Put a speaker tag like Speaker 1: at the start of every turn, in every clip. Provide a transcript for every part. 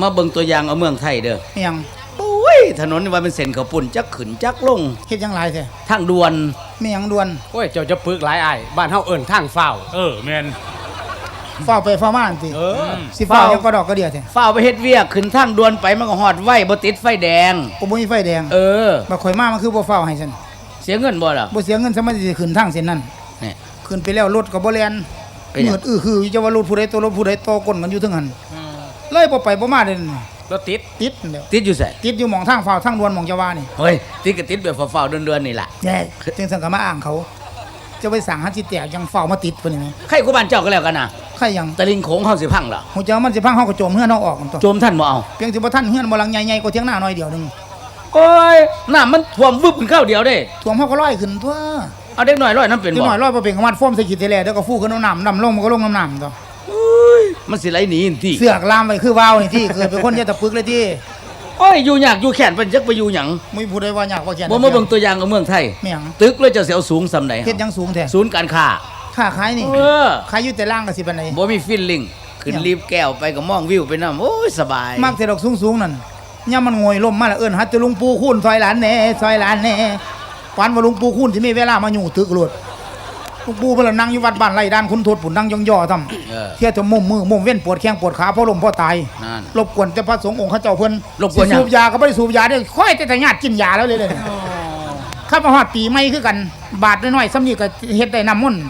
Speaker 1: มาเบิ่งตัวอย่างเอาเมืองไทยเด้อ
Speaker 2: อิหยัง
Speaker 1: โอ้ยถนนนี่ว่าเป็นเส้นข้าวปุ่นจักขึ้นจักลง
Speaker 2: เฮ็ดหยังหลายแท้
Speaker 1: ทางด่วน
Speaker 2: มีหยังด่วน
Speaker 3: โอ้ยเจ้าจะปึกหลายอ้ายบ้านเฮาเอิ้นทางฟ้าว
Speaker 4: เออแมน
Speaker 2: ฟ้าวไปฟ้าวมาอันติ
Speaker 3: เออ
Speaker 2: สิฟ้าวยังก็ดอกก็เดียวแท้
Speaker 1: ฝ้าวไปเฮ็ดเวียกขึ้นทางด่วนไปมันก็ฮอดไว้บ่ติดไฟแดง
Speaker 2: กูบ่มีไฟแดง
Speaker 1: เออ
Speaker 2: บักข่อยมามันคือบ่ฟ้าวให้ฉัน
Speaker 1: เสียเงินบ่ล่ะ
Speaker 2: บ่เสียเงินซะมันสิขึ้นทางเส้นนั้น
Speaker 1: นี่
Speaker 2: ขึ้นไปแล้วรถก็บ่แล่น
Speaker 1: เป็นหยัง
Speaker 2: เหมือดอื้อคืออยู่จะว่ารถผู้ใดตัวรถผู้ใดต่อก้นกันอยู่ถึงหัน เลยบ่ไปบ่มาเด้น
Speaker 3: รถติด
Speaker 2: ติดนั่นแหล้ว
Speaker 1: ติดอยู่ไส
Speaker 2: ติดอยู่หม่องทางฟ้าวทางด่วนหม่องจะว่านี่
Speaker 1: เฮ้ย ติดก็ติดแบบฝ้าวๆเดือนๆนี่ล่ะ
Speaker 2: แย่จึงสังก็มาอ้างเขา จะไปสั่งหันสิแตกยังฟ้าวมาติดเพิ่นนี่แหม
Speaker 1: ใครกูบ้านเจ้าก็แล้วกันน่ะ
Speaker 2: ใครยัง
Speaker 1: ตะลิงโขงเฮาสิพังล่ะ
Speaker 2: หูเจ้ามันสิพังเฮาก็โจมเฮือนเฮาออกมันตัว
Speaker 1: โจมท่านบ่เอา
Speaker 2: เพียงสิบ่ทันเฮือนบ่หลังใหญ่ๆกว่าเถียงหน้าน้อยเดียวหนึง
Speaker 1: โอ้ยน้ำมันท่วมวึบขึ้นข้าวเดียวเด้
Speaker 2: ท่วมเฮาก็ลอยขึ้นทั่ว
Speaker 1: เอาเด็กน้อยร้อยน้ำเป็น
Speaker 2: ที่
Speaker 1: บ่
Speaker 2: น้อยลอยบ่เป็นกมัดโฟมใส่ขีดแต่แลเดี๋ยวก็ฟูขึ้นเอาน้ำน้ำลงมันก็ลงน้ำน้ำตัว
Speaker 1: มันสิไหลหนีอินที่
Speaker 2: เสือกลามไปคือว่าวนี่ที่เกิดเป็นคนเยอะตะปึกเลยที่
Speaker 1: โอ้ยอยู่ยากอยู่แขนเป็นจักไปอยู่หยัง
Speaker 2: ไม่พูดได้ว่าอยากว่าแก่
Speaker 1: บ่มาเบิ่งตัวอย่างกับเมืองไทย
Speaker 2: แม่ง
Speaker 1: ตึกเลยจะเสียวสูงสำไหน
Speaker 2: เฮ็ดหยังสูงแท้
Speaker 1: ศูนย์การค้า
Speaker 2: ค่าขายนี่
Speaker 1: เออ
Speaker 2: ขายอยู่แต่ล่างก็สิปานใด
Speaker 1: บ่มีฟิลลิ่งขึ้น
Speaker 2: เนี่ย
Speaker 1: รีบแก้วไปก็มองวิวไปนำโอ้ยสบาย
Speaker 2: มักแต่ดอกสูงๆนั่นย่ามมันงวยล่มมาแล้วเอิ้นฮัดจะลุงปู่คูณซอยหลานแหน่ซอยหลานแหน่ปานว่าลุงปู่คูณสิมีเวลามาอยู่ตึกโลด ลุงปู่เพิ่นละนั่งอยู่วัดบ้านไร่ด้านคุณโทษปุ่นนั่งย่อๆทำ
Speaker 1: เออ
Speaker 2: เที่ยจะมุมมือมุมเว้นปวดแข้งปวดขาเพราะลมเพราะตาย
Speaker 1: นั่น
Speaker 2: รบกวนแต่พระสงฆ์องค์เขาเจ้าเพิ่น
Speaker 1: รบกวนหยัง
Speaker 2: สิสูบยาก็บ่ได้สูบยาได้ค่อยแต่แต่ญาติกินยาแล้วเลยเลยข้ามาฮอดปีใหม่คือกัน บาทน้อยๆซ้ำนี่ก็เฮ็ดได้น้ำมนต์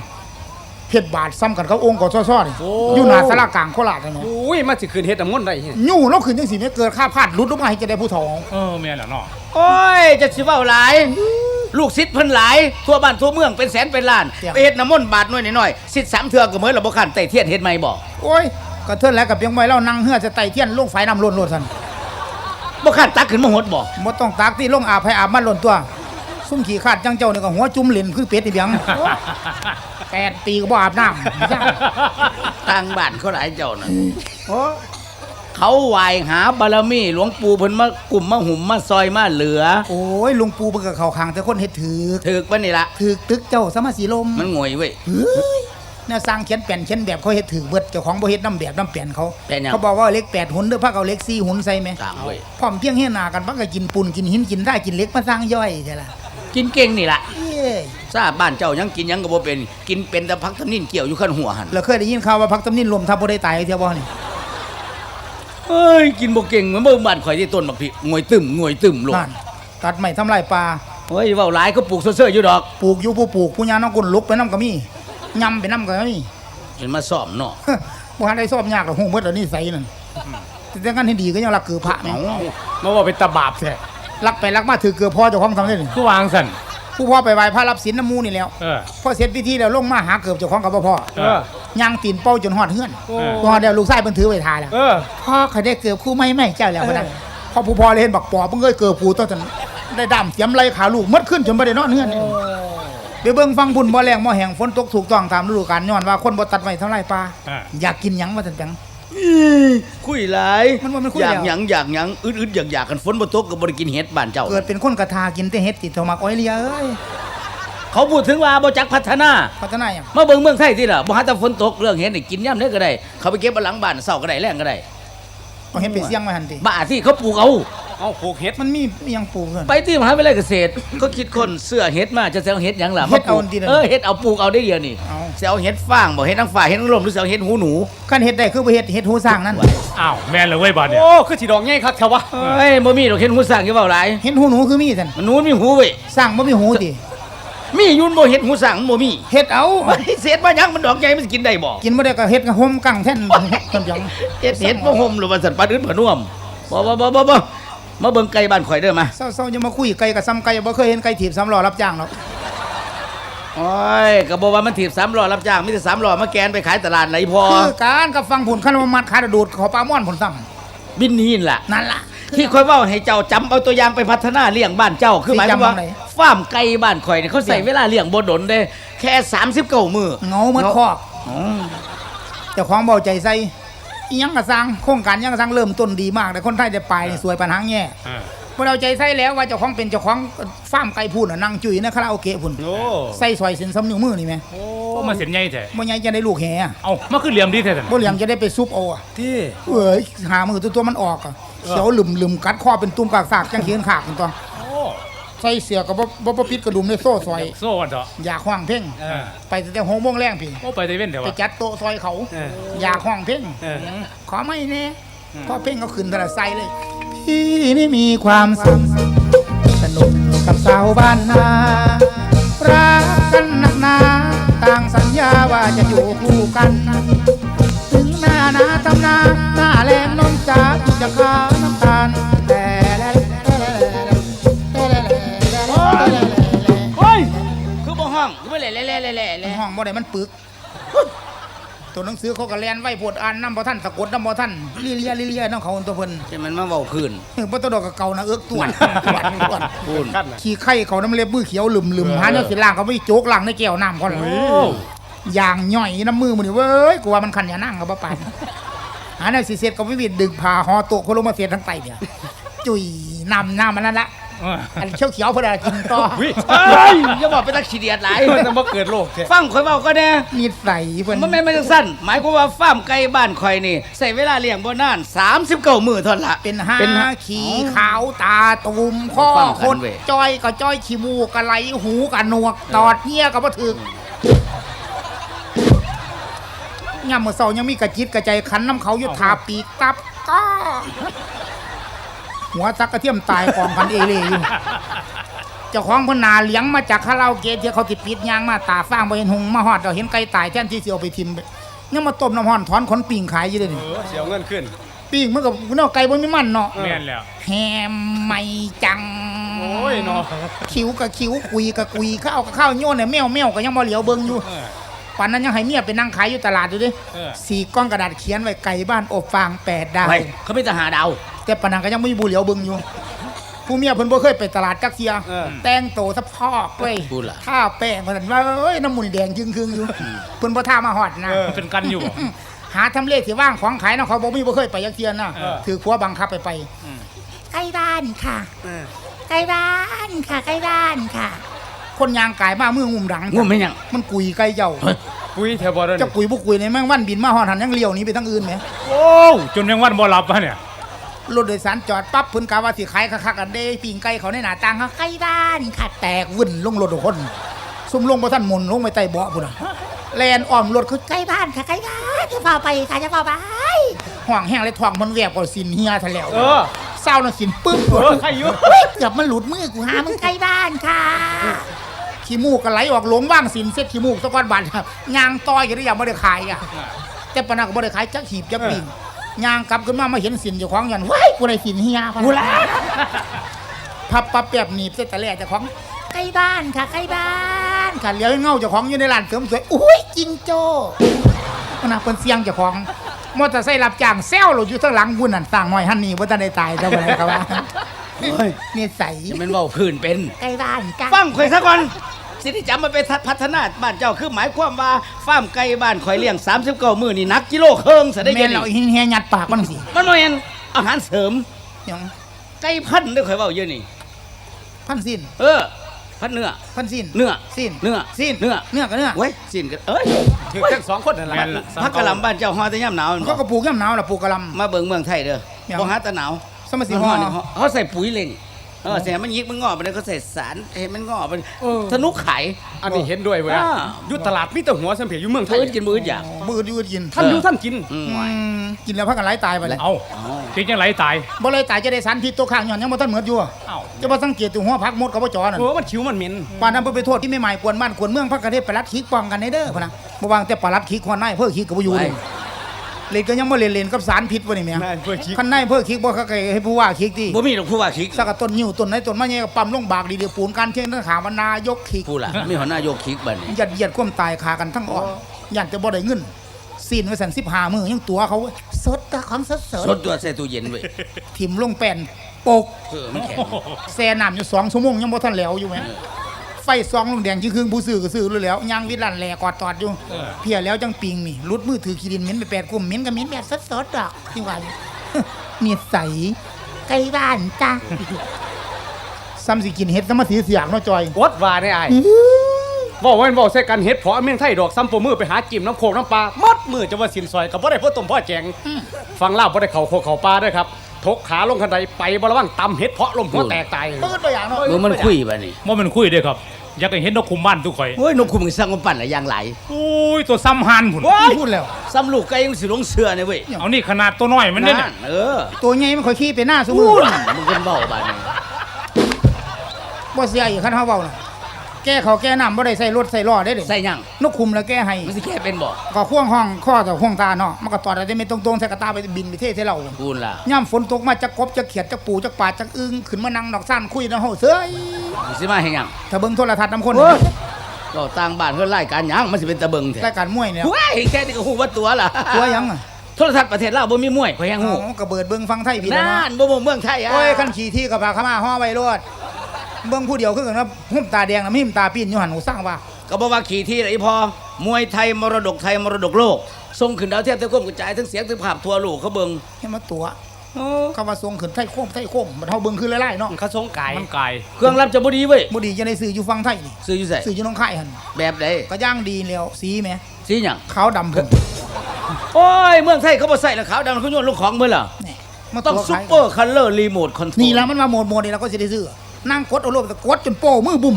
Speaker 2: เฮ็ดบาทซ้ำกันเขาองค์กซ้อๆนี่อยู่หน้าศาลากลางโคราชนั่นแหละ
Speaker 3: โอ้ยมันสิขึ้นเฮ็ดน้ำมนต์ได้เหี้ย
Speaker 2: ยู่แล้วขึ้นจังสิแม่เกิดค่าพลาดหลุดลงมาให้จะได้ผู้ทอง
Speaker 4: เออแมนแหละเนาะ
Speaker 1: โอ้ยจะสิเว้าหลาย ลูกศิษย์เพิ่นหลาย ทั่วบ้านทั่วเมืองเป็นแสนเป็นล้านไปเฮ็ดน้ำมนต์บาทน้อยน้อยๆศิษย์สามเทื่อก็เหมือนระบ่คันไต่เทียนเฮ็ดใหม่บ่
Speaker 2: โอ้ยก็เทินแล้วกับเพียงไว้เรานั่งเฮือจะไต่เทียนลงไฟน้ำล้นโลดซั่น
Speaker 1: บ่คันตักขึ้นมาหดบ่
Speaker 2: บ่ต้องตากที่ลงอาบให้อาบมันล้นตัว ซุ่มขี้ขาดจังเจ้านี่ก็หัวจุ่มเหรียญคือเป็ดนี่เบียงแปดปีก็บ่อาบน้ำ
Speaker 1: ต่างบ้านเขาหลายเจ้าน่ะ เขาไหว้หาบารมีหลวงปู่เพิ่นมากลุ่มมาหุ่มมาซอยมาเหลือ
Speaker 2: โอ้ยลุงปูเพิ่นก็เข้าข้างแต่คนเฮ็ดถือ
Speaker 1: ถึกปะนี่ละ
Speaker 2: ถือตึกเจ้าสมาสีลม
Speaker 1: มันงวยเว้ย
Speaker 2: เฮ้ยแนวสร้างเขียนแป่นเขียนแบบเขาเฮ็ดถือเบิดเจ้าของบ่เฮ็ดน้ำแบบน้ำแป่นเขา
Speaker 1: แป่นหยัง
Speaker 2: เขาบอกว่าเล็ก8หุ่นเด้อพักเอาเล็ก4หุ่นใส่แม่
Speaker 1: ต่างเว้ย
Speaker 2: พร้อมเพียงเฮ็ดหน้ากันพักก็กินปูนกินหินกินได้กินเหล็กมาสร้างย่อยใช่ล่ะ
Speaker 1: กินเก่งนี่ล่ะ
Speaker 2: เอ้ย
Speaker 1: ทราบบ้านเจ้ายังกินหยังก็บ่เป็น กินเป็นแต่พักทำนินเกี่ยวอยู่ขั้นหัวหัน
Speaker 2: เราเคยได้ยินข่าวว่าพักตำนินลมทับบ่ได้ตายเที่ยวบ่นี่
Speaker 1: เอ้ยกินบ่เก่งเหมือนเบิ่งบ้านข่อยที่ต้นบักพริกงวยตึมงวยตึมลง
Speaker 2: นั่นตัดไม้ทำลายป่า
Speaker 1: เฮ้ยเว้าหลายก็ปลูกเซ่อๆอยู่ดอก
Speaker 2: ปลูกอยู่ผู้ปลูกผู้ยาน้องกุนลุกไปน้ำก็มียำไปน้ำก็มี
Speaker 1: เห็นมาซ่อมเนาะ
Speaker 2: บ่ทันได้สอบยากหรอกฮู้เบิดแล้วนี่ใสนั่นแต่แต่กันให้ดีก็ยังรักเกือพระแม่ง
Speaker 3: มาว่าเป็นตาบาปแท้
Speaker 2: รักไปรักมาถือเกือพ่อเจ้าของทำได้นี่
Speaker 4: คือวางสัน
Speaker 2: ผู้พ่อไปไหว้พระรับศีลน้ำมูนี่แล้ว
Speaker 4: เออ
Speaker 2: พอเสร็จพิธีแล้วลงมาหาเกือบเจ้าของกับบ่พ่อ
Speaker 4: เออ
Speaker 2: ย่างตีนเป้าจนหอดเฮือน
Speaker 4: โอ้
Speaker 2: พอเดี๋ยวลูกชายเพิ่นถือไว้ทาแล้ว
Speaker 3: เออ
Speaker 2: พ่อเขาได้เกือบคู่ไม่ไม่เจ้าแล้วพะนะพอผู้พ่อเลยเห็นบักปอบเพิ่งเอ้ยเกือบผูต้นจนได้ดำเสียมไหลขาลูกหมดขึ้นจนบ่ได้นอนเฮือน ไปเบิ่งฟังบุญบ่แรงบ่แห้งฝนตกถูกต้องตามฤดูกาลย้อนว่าคนบ่ตัดไม้ทำลายป่า
Speaker 4: อ่า
Speaker 2: อยากกินหยังว่าซั่นจัง
Speaker 1: คุยหลาย
Speaker 2: มันว่ามันคุย
Speaker 1: อยาก
Speaker 2: แล้ว
Speaker 1: หยังอยากหยังอึดๆอยากๆกันฝนบ่ตกก็บ่ได้กินเห็ดบ้านเจ้า
Speaker 2: เกิดเป็นคนกระทากินแต่เฮ็ดติดเทามักอ้อยเลียเอ้ย
Speaker 1: เขาพูดถึงว่าบ่จักพัฒนา
Speaker 2: พัฒนาหยัง
Speaker 1: มาเบิ่งเมืองไทยที่ล่ะบ่หาแต่ฝนตกเรื่องเห็ดนี่กินย่ำได้ก็ได้ เขาไปเก็บเอาหลังบ้านเช้าก็ได้แรงก็ได้
Speaker 2: เอาเฮ็ดไปเสี่ยงไว้หั่นติ
Speaker 1: บ้าที่เขาปลูกเอา
Speaker 3: เอาปลูกเฮ็ด
Speaker 2: มันมีอิหยังปลูกซั่น
Speaker 1: ไปที่มหาวิทยาลัยเกษตรก็คิดคนเสื้อเฮ็ดมาจะเอาเฮ็ดหยังล่ะ
Speaker 2: เฮ็ดเอา
Speaker 1: มปลูก
Speaker 2: อันที่นั่น
Speaker 1: เออเฮ็ดเอาปลูกเอาได้เดียวนี่
Speaker 2: เอา
Speaker 1: สิเอาเฮ็ดฟางบ่เฮ็ดนางฟ้าเฮ็ดนางลมหรือสิเอาเฮ็ดหูหนู
Speaker 2: คันเฮ็ดได้คือบ่เฮ็ดเฮ็ดหูสร้างนั่น
Speaker 4: อ้าวแมนเลยเว้ยบอลเนี่ย
Speaker 3: โอ้ คือสิดอกใหญ่คักแท้วะ
Speaker 1: เอ้ยบ่มีดอกเฮ็ดหูสร้างอยู่เว้าหลาย
Speaker 2: เฮ็ดหูหนูคือมีซั่น
Speaker 1: มันหนูมีหูเว้ย
Speaker 2: สร้างบ่มีหูติ
Speaker 1: มีอยุ่นบ่เฮ็ดหูสร้างบ่มี
Speaker 2: เฮ็ดเอา
Speaker 1: เฮ้ยเศษมาหยังมันดอกใหญ่มันสิกินได้บ่
Speaker 2: กินบ่ได้ก็เฮ็ดกับห่มกังแท่นเพิ่นจัง
Speaker 1: เฮ็ดเฮ็ดบ่ห่มหรือว่าสันปลาอื่นผนวมบ่บ่บ่บ่บ่มาเบิ่งไก่บ้านข่อยเด้อมา
Speaker 2: เศร้าๆอย่ามาคุยไก่กับซ้ำไก่บ่เคยเห็นไก่ถีบซ้ำล้อรับจ้างหรอก
Speaker 1: โอ้ยก็บ่ว่ามันถีบสามล้อรับจ้างมีแต่สามล้อมาแกนไปขายตลาดไหนพอ
Speaker 2: คือการกับฟังผุนคันว่ามัดขาดดูดขอปลาม่อนผลซ้ำ
Speaker 1: บินนี่ล่ะ
Speaker 2: นั่นล่ะ
Speaker 1: ที่ค่อยเว่าให้เจ้าจำเอาตัวอย่างไปพัฒนาเลี้ยงบ้านเจ้าคือหมายความว่า
Speaker 2: สิจำเอาไหน
Speaker 1: ฟาร์มไก่บ้านข่อยเนี่ยเขาใส่เวลาเลี้ยงบ่ดนเด้แค่39มื้อ
Speaker 2: เงาเหมือนคอก
Speaker 1: อ๋อ
Speaker 2: เจ้าของเบาใจใส่อีหยังกระสังโครงการหยังกระสังเริ่มต้นดีมากแต่คนไทยได้ไปนี่สวยปัญหาแง่
Speaker 4: อ่า
Speaker 2: บ่ได้เอาใจใส่แล้วว่าเจ้าของเป็นเจ้าของฟาร์มไก่พูนน่ะนั่งจุ๋ยในคาราโอเกะพุ่น
Speaker 3: โอ้
Speaker 2: ใส่ซอยเส้นซ้ำนิ้วมือนี่แหม
Speaker 4: โอ้มาเสียนใหญ่แท้
Speaker 2: บ่ใหญ่จะได้ลูกแห่อะ
Speaker 4: เอ้ามาคือเหลี่ยมดีแท้ซั่น
Speaker 2: บ่เหลียงจะได้ไปซุปเอาอะ
Speaker 3: ที่
Speaker 2: เอ้ยหามือตัวตัวมันออกอะเขียวหลึมๆกัดคอเป็นตุ่มกากสากจังเขียนขากกันตัว
Speaker 4: โอ้
Speaker 2: ใส่เสื้อก็บ่บ่บ่ปิดกระดุมในโซ่ซอย
Speaker 4: โซ่กันเถอะ
Speaker 2: อยากห้องเพ่ง
Speaker 3: เออ
Speaker 2: ไปตั้งแต่6โมงแรงพี่
Speaker 4: โอ้ไปไต้เว้นเถอะ
Speaker 2: ไป
Speaker 4: วะ
Speaker 2: จัดโต๊ะซอยเขา
Speaker 3: เออ
Speaker 2: อยากห้องเพ่ง
Speaker 3: เออ
Speaker 2: ขอไม่แน่พอเพ่งเขาขึ้นตะละไซเลย พี่นี่มีความสุขสนุกกับสาวบ้านนารักกันนักหนาต่างสัญญาว่าจะอยู่คู่กัน ถึงหน้านาทำนาหน้าแรงน้องจ๋าจะขาวน้ำตาลแต่แล้
Speaker 1: ยคือบ่ห้องคือบ่แหล่แหล่แหล่แหล่แหล่แหล่
Speaker 2: ห้องบ่ได้มันปึก ตัวหนังสือเขาก็แลนไว้โพดอ่านน้ำบ่ท่านสะกดน้ำบ่ท่านลีเลียลีเลียน้องเขาตัวเพิ่น
Speaker 1: ใช่มันมาเว้าพื้น
Speaker 2: เออบ่ต้องดอกกับเก่านะเอิกตวนตวนตวน
Speaker 1: พูน
Speaker 3: กันน่ะ
Speaker 2: ขี้ไข่เขาน้ำเล็บมือเขียวหลึมหลึมหาเนื้อสิล่างเขาไม่โจกล่างในแก้วน้ำเขาเลย
Speaker 4: โอ้
Speaker 2: อย่างย่อยน้ำมือมันนี่เว้ยกูว่ามันขันอย่านั่งกับป้าปานหาเนื้อสิเสร็จก็ไม่มีดึงผ่าหอโตะเขาลงมาเสียทั้งไตเนี่ยจุยนำน้ำมันนั่นละ
Speaker 4: เออ
Speaker 2: อันเขียวเขียวๆเพอได้กินต่อ
Speaker 3: วิ
Speaker 1: เอ้ยอย่าบอกไปตักขี้เดียดหลาย
Speaker 3: มันจะมาเกิดโรคแท้
Speaker 1: ฟังข่อยเว้าก็แน่
Speaker 2: นิสัยเพิ่น
Speaker 1: มันแม่นมาจังซั่นหมายความว่าฟาร์มไก่บ้านข่อยนี่ใช้เวลาเลี้ยงบ่นาน39มื้อเท่านั้นละ
Speaker 2: เป็นห้า
Speaker 1: เป็นห้า
Speaker 2: ขี่ขาวตาตุ่มข้อ
Speaker 1: ฟังกัน
Speaker 2: คด
Speaker 1: เว้ย
Speaker 2: จ้อยก็จ้อยขี้มูกกะไหลหูกะหนวก ตอดเงี้ยก็บ่ถึกยามมื้อเช้ายังมีกระจิตกระใจขันน้ำเขาอยู่ทาปีกตับก็ หัวซักกระเทียมตายกองกันเอเล่อยู่เจ้าของเพนนาเลี้ยงมาจากคาราโอเกะที่เขาติดปิดยางมาตาฟ้างบ่เห็นหงมาฮอดเราเห็นไก่ตายแทนที่สิเอาไปทิมไปยังมาต้มน้ำห้อนถอนขนปิ่งขายอยู่เลยนี่
Speaker 3: เออเสียเงินขึ้น
Speaker 2: ปิ่งมันก็เนาะไก่บ่มีมันเนาะ
Speaker 4: แม่นแล้ว
Speaker 2: แฮมไม่จัง
Speaker 3: โอ้ยเนาะ
Speaker 2: คิ้วกับคิ้วคุยกับคุยข้าวกับข้าวโยนเนี่ยแมวแมวก็ยังบ่เหลียวเบิ่งอยู่
Speaker 3: เออ
Speaker 2: ป่านนั้นยังให้เมียไปนั่งขายอยู่ตลาดอยู่ดิ
Speaker 3: เออ
Speaker 2: สี่ก้อนกระดาษเขียนไว้ไก่บ้านอบฟางแปดดาว
Speaker 1: ไปเขามีแต่หาดาว
Speaker 2: แต่ปานนันก็ยังไม่มีบุเหลียวเบิ่งอยู่ ผู้เมียเพิ่นบ่เคยไปตลาดจักเทีย
Speaker 3: เออ
Speaker 2: แต่งโตสะพอกเว้ย
Speaker 1: พูดล่ะ
Speaker 2: ท่าแป้งว่าซั่นว่าเอ้ยน้ำมันแดงจึงครึ่งอยู่เพิ่นบ่ท่ามาฮอดนะ
Speaker 3: เออ
Speaker 4: มันเป็นกันอยู่บ่
Speaker 2: หาทำเลที่ว่างของขายเนาะเขาบ่มีบ่เคยไปจักเทียนะ
Speaker 3: เออ
Speaker 2: ถือผัวบังคับไปไปใกล้บ้านค่ะ
Speaker 3: เออ
Speaker 2: ใกล้บ้านค่ะใกล้บ้านค่ะ คนยางกายมามืองุ่มดัง
Speaker 1: งุ่มเป็นหยัง
Speaker 2: มันกุยไกลเจ้า
Speaker 3: ปุ้ยแถวบ่ได้
Speaker 2: จะกุยบ่กุยในแม่งวันบินมาฮอดหันยังเลี้ยวหนี้ไปทางอื่นไหม
Speaker 4: โอ้จนยังวันบ่หลับวะเนี่ย
Speaker 2: รถโดยสารจอดปั๊บเพิ่นกะว่าสิขายคักๆกันเด้ปิงไก่เขาในหน้าต่างเขาใกล้บ้านค่ะแตกวุ่นลงรถทุกคนซุ่มลงบ่ทันหมุนลงไปใต้เบาะพุ่นน่ะแลนอ้อมรถคือใกล้บ้านค่ะใกล้บ้านจะพาไปค่ะจะพาไปห่วงแห้งเลยท้องมันแวบกว่าสินเฮียทะแล้ว
Speaker 3: เออ
Speaker 2: เศร้าน่ะสินปึ๊บ
Speaker 3: เออใครอยู่
Speaker 2: เฮ้ยเกือบมันหลุดมือกูหามึงใกล้บ้านค่ะ ขี้มูกก็ไหลออกหลงว่างสินเซ็ตขี้มูกตะก้อนบาดครับยางต้อยอยู่ได้ยังบ่ได้ขายอะแต่ปานนันก็บ่ได้ขายจักหีบจักปิ่งย่างกลับขึ้นมามาเห็นสินเจ้าของยันว้ายกูได้สินเฮียกูละพับปับแปบหนีบเส้นตะแหล่เจ้าของใกล้บ้านค่ะใกล้บ้านค่ะเลี้ยวให้เงาเจ้าของอยู่ในร้านเสริมสวยอุ้ยจิงโจ้ขนาดเพิ่นเสียงเจ้าของมอเตอร์ไซค์รับจ้างแซวเราอยู่ข้างหลังบุญนั่นสร้างหน่อยหันนี่บ่ทันได้ตายเจ้าบ่ได้ครับว่านี่ใสย
Speaker 1: จะเป็นเว้าพื้นเป็น
Speaker 2: ใกล้บ้านจ้ะ
Speaker 1: ฟังข่อยซะก่อน สิที่จำมาไปพัฒนาบ้านเจ้าคือหมายความว่าฟาร์มไก่บ้านข่อยเลี้ยง39มื้อนี่หนักกิโลครึ่งซะได้
Speaker 2: แม่
Speaker 1: ยั
Speaker 2: น
Speaker 1: ง
Speaker 2: เราหินเฮียยัดปากมันสิ
Speaker 1: มันบ่แม่นอาหารเสริม
Speaker 2: หยัง
Speaker 1: ไก่พันธุ์เด้อข่อยเว้าเยอะนี่
Speaker 2: พันสิ้น
Speaker 1: เออ พันเนื้อ
Speaker 2: พันสิ้น
Speaker 1: เนื้อ
Speaker 2: สิ้น
Speaker 1: เนื้อ
Speaker 2: สิ้น
Speaker 1: เนื้อ
Speaker 2: เนื้อก็เนื้อ
Speaker 1: เว้ยสิ้นก็เอ้ย
Speaker 3: ถึงทั้งสองคนนั่นแหละ
Speaker 4: แม่นละ
Speaker 1: พักกะหล่ำบ้านเจ้าฮอดแต่ยามหนาวนั่น
Speaker 2: เขา
Speaker 1: บ่
Speaker 2: ก็ปลูกย่ำหนาวล่ะปลูกกะหลำ
Speaker 1: มาเบิ่งเมืองไทยเด้อ
Speaker 2: หยัง
Speaker 1: บ่หาแตะหนาว
Speaker 2: สมัยสิฮอ
Speaker 1: นี่เขาเขาใส่ปุ๋ยเล็ง เออใส่ให้มันยิกมันงอกไปเลยเขาใส่สารให้มันงอกไปสนุกไข่
Speaker 3: อันนี้เห็นด้วยเว้ย
Speaker 1: อ่า
Speaker 3: อยุตลาดมีแต่หัวสัมเพียอยู่เมืองไทย
Speaker 1: พื้นกินมืออยาก
Speaker 2: มือดยืดกิน
Speaker 3: ท่านอยู่ท่านกิน
Speaker 1: อืม
Speaker 2: อืมกินแล้วพักกันไหลตายไปเลย
Speaker 4: เอ้าติดยังไหลตาย
Speaker 2: บ่เลยตายจะได้สารพิษตัวข้างย้อนยังบ่ทันเหมือดอยู่อะ
Speaker 4: เอ้า
Speaker 2: จะบ่สังเกตตัวหัวพักมดกับบ่จอนั่น
Speaker 3: เออมันคิวมันเหม็น
Speaker 2: ป่านนั้นเพิ่นไปโทษที่ไม่ใหม่กวนบ้านกวนเมืองพักกันเทศปลัดคิกป้องกันในเด้อพุ่นน่ะบ่วางแต่ปลัดคิกคนนายเพิ่อคิกก็บ่อยู่เลย เล่นก็ยังบ่เล่นเล่นกับสารพิษบ่นี่แม่
Speaker 3: นายเพิ่อคิก
Speaker 2: คันนายเพิ่อคิกบ่เขาก็ให้ผู้ว่าคิกติ
Speaker 1: บ่มีหรอกผู้ว่าคิก
Speaker 2: สักกะต้นนิ้วต้นไหนต้นไม้ใหญ่ก็ปั๊มลงบากดีเดียวปูนการเที่ยงทั้งขาวานายกคิก
Speaker 1: ผู้ล่ะมีหัวหน้ายกคิกบัดนี้
Speaker 2: ยัดเยียดความตายคากันทั้งอ่อนอยากจะบ่ได้เงินซีนไว้สั่น15มื้อยังตัวเขาสดก็ของสดสด
Speaker 1: สดตัวใส่ตู้เย็นไว้
Speaker 2: ถิ่มลงแป้นปก
Speaker 1: เออมันแข็ง
Speaker 2: แซ่น้ำอยู่สองชั่วโมงยังบ่ทันแล้วอยู่ไหมไฟซองลงแดงชื่อครึ่งผู้ซื้อก็ซื้อรู้แล้วยางวิลันแหลกอดตอดอยู่ เพียแล้วจังปิงนี่รุดมือถือขี้ดินเหม็นไปแปดกุมเหม็นก็เหม็นแบบสดๆดอกที่ว่าอยู่นี่ใสไกลบ้านจ้ะซ้ำสิกินเฮ็ดซ้ำมาสีเสียงเนาะจอย
Speaker 3: กดว่าได้อ้ายบอกว่าบอกใส่กันเฮ็ดเพราะเมืองไทยดอกซ้ำปมือไปหาจิ้มน้ำโคกน้ำปลาหมดมือจะว่าสินซอยกับบ่ได้พ่อต้มพ่อแจงฟังลาบบ่ได้เข้าโคกเข้าปลาเด้วยครับทกขาลงคันใดไปบ่ระวังตำเฮ็ดเพาะลมหัวแตกตาย
Speaker 2: เปิดตัวอย่างเนาะ
Speaker 1: เมื่อมันคุยบัดนี้
Speaker 4: บ่แมันคุยเด้อครับ อยากให้เห็นนกคุมบ้านทุกข่อย
Speaker 1: โอ้ยนกคุมมึงสร้างกำปั้นหลายอย่างหลาย
Speaker 4: โอ้ยตัวซ้ำหันพุ่น
Speaker 2: พูดแล้ว
Speaker 1: ซ้ำลูกไก่ยังสิลงเสือเนี่ยเว้ย
Speaker 4: เอานี่ขนาดตัวน้อยมันเด้อ
Speaker 1: นั่
Speaker 4: เนี่ย
Speaker 1: นเออ
Speaker 2: ตัวใหญ่มันค่อยขี้ไปหน้าซุมื
Speaker 1: พู
Speaker 2: อ
Speaker 1: ดมึงเป็นเบาบัดนี้
Speaker 2: บ่เสียอีกคันเฮาเว้าน่ะ แก้เขาวแก้น้ำบ่ได้ใส่รถใส่ล้อได้เด้
Speaker 1: ใส่หยัง
Speaker 2: นกคุมแล้วแก้ให้
Speaker 1: มันสิแค่เป็นบ่
Speaker 2: ก็ข่วงห้องข้อต่อห่วงตาเนาะมันก็ตอดได้ไม่ตรงๆใส่กระตาไปบินไปเทใส่เรา
Speaker 1: พูดล่ะ
Speaker 2: ย่ำฝนตกมาจะกบจะเขียดจะปูจะปาดจะอึ้งขึ้นมานั่งดอกซ่านคุยนะเฮาเซ้ย
Speaker 1: มึงสิมาให้หยัง
Speaker 2: ถ้าเบิ่งโทรทัศน์น้ำคน
Speaker 1: โอ้ยก็ต่างบ้านเพิ่นรายการหยังมันสิเป็นตะเบิงแท้
Speaker 2: รายการมวยเนี่ย
Speaker 1: ว้ายแค่นี้ก็ฮู้ว่าตัวล่ะ
Speaker 2: ตัวหยังอะ
Speaker 1: โทรทัศน์ประเทศลาวบ่มีมวยข่อยแฮงฮู้
Speaker 2: อ๋อก็เบิดเบิ่งฟังไทยพี่แล้ว
Speaker 1: นั่
Speaker 2: เนาะ
Speaker 1: นบ่บ่เมืองไทยอะ
Speaker 2: โอ้ยคันขี่ที่กับพาเข้ามาห่อไว้รถ เบิ่งผู้เดียวคือกันว่าหุ่มตาแดงน่ะมีหุ่มตาปีนอยู่หั่นหูสร้างว่า
Speaker 1: ก็บอกว่าขี่ที่ไหนพอ มวยไทยมรดกไทยมรดกโลกส่งขึ้นดาวเทียมเทวโคมกระจายทั้งเสียงทั้งภาพทั่วโลกเขาเบิ่ง
Speaker 2: ให้มาตัวเขาว่าทรงขึ้นไทยโคมไทยโคมมันเฮาเบิ่งคือหลายๆเนาะ
Speaker 3: เขาสงไก่
Speaker 4: มันกาย
Speaker 1: เครื่องรับจะบ่ดีเว้ย
Speaker 2: บ่ดีจะได้ซื้ออยู่ฟังไทยนี่
Speaker 1: ซื้ออยู่ไส
Speaker 2: ซื้ออยู่น้องค่ายหั่น
Speaker 1: แบบใด
Speaker 2: ก็ย่างดีแล้วสีแหม
Speaker 1: สีหยัง
Speaker 2: ขาวดำพุ่น
Speaker 1: โอ้ยเมืองไทยเขาบ่ใส่แล้วขาวดำเขาโยนลงของเบิ่ล่ะ
Speaker 2: นี่มา
Speaker 1: ต้อง
Speaker 2: ว
Speaker 1: ซุป
Speaker 2: ขาย
Speaker 1: เปอร์คัลเลอร์รีโมทคอนโทรล
Speaker 2: นี่ละมันมาโหมดโหมดนี่แล้วก็สิได้ซื้อ นั่งกดเอาโลดแต่กดจนโป้มือบุ่ม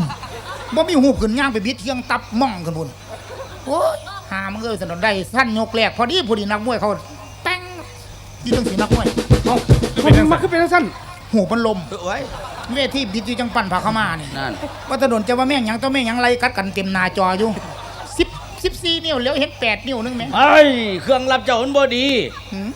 Speaker 2: บ่มีหูบขึ้นย่างไปบิดเที่ยงตับม่องขึ้นพุ่นโอ้ยหามันเอ้ยสนนได้สั้นยกแรกพอดีพอดีนักมวยเขาแป้งยืนตรงสีนักมวย
Speaker 3: เอ้ามันคือเป็นจังซั่น
Speaker 2: หูมันลม
Speaker 1: เออไว้
Speaker 2: เวทีบิดอยู่จังปั่นผาเข้ามานี่
Speaker 1: นั่น
Speaker 2: ว่าถนนจะว่าแม่งหยังต้องแม่งหยังไรกัดกันเต็มหน้าจออยู่สิบสิบสี่นิ้วแล้วเห็นแปดนิ้วนึงไหม
Speaker 1: ไอ้ยเครื่องรับเจ้ามันบ่ดี
Speaker 2: หืม